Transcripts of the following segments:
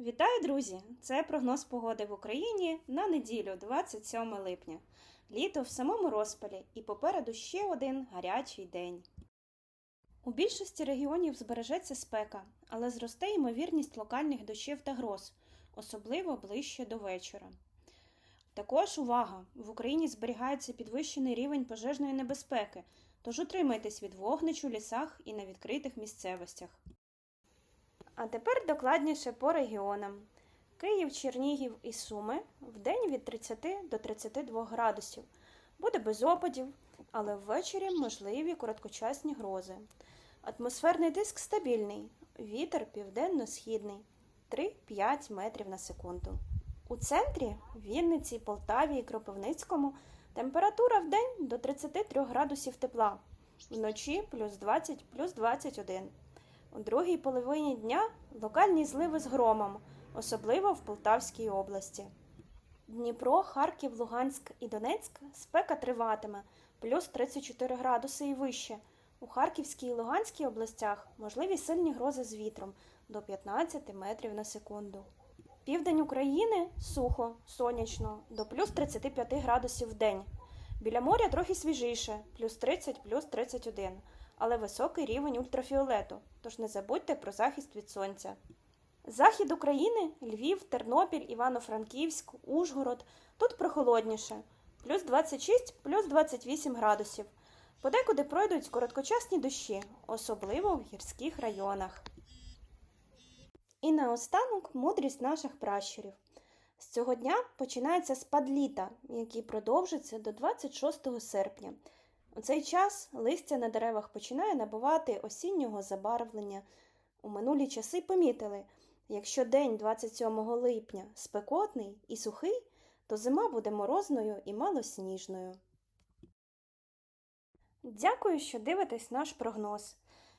Вітаю, друзі! Це прогноз погоди в Україні на неділю, 27 липня. Літо в самому розпалі і попереду ще один гарячий день. У більшості регіонів збережеться спека, але зросте ймовірність локальних дощів та гроз, особливо ближче до вечора. Також увага! В Україні зберігається підвищений рівень пожежної небезпеки, тож утримайтесь від вогнич у лісах і на відкритих місцевостях. А тепер докладніше по регіонам. Київ, Чернігів і Суми в день від 30 до 32 градусів. Буде без опадів, але ввечері можливі короткочасні грози. Атмосферний тиск стабільний, вітер південно-східний 3-5 метрів на секунду. У центрі Вінниці, Полтаві і Кропивницькому температура в день до 33 градусів тепла, вночі плюс 20 плюс 21. У другій половині дня локальні зливи з громом, особливо в Полтавській області. Дніпро, Харків, Луганськ і Донецьк спека триватиме плюс 34 градуси і вище. У Харківській і Луганській областях можливі сильні грози з вітром до 15 метрів на секунду. Південь України сухо, сонячно, до плюс 35 градусів в день. Біля моря трохи свіжіше, плюс 30, плюс 31, але високий рівень ультрафіолету, тож не забудьте про захист від сонця. Захід України Львів, Тернопіль, Івано-Франківськ, Ужгород. Тут прохолодніше, плюс 26, плюс 28 градусів. Подекуди пройдуть короткочасні дощі, особливо в гірських районах. І наостанок мудрість наших пращурів. З цього дня починається спад літа, який продовжиться до 26 серпня. У цей час листя на деревах починає набувати осіннього забарвлення. У минулі часи помітили, якщо день 27 липня спекотний і сухий, то зима буде морозною і малосніжною. Дякую, що дивитесь наш прогноз.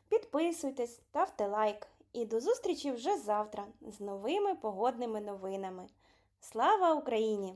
Підписуйтесь, ставте лайк і до зустрічі вже завтра з новими погодними новинами. Слава Україні!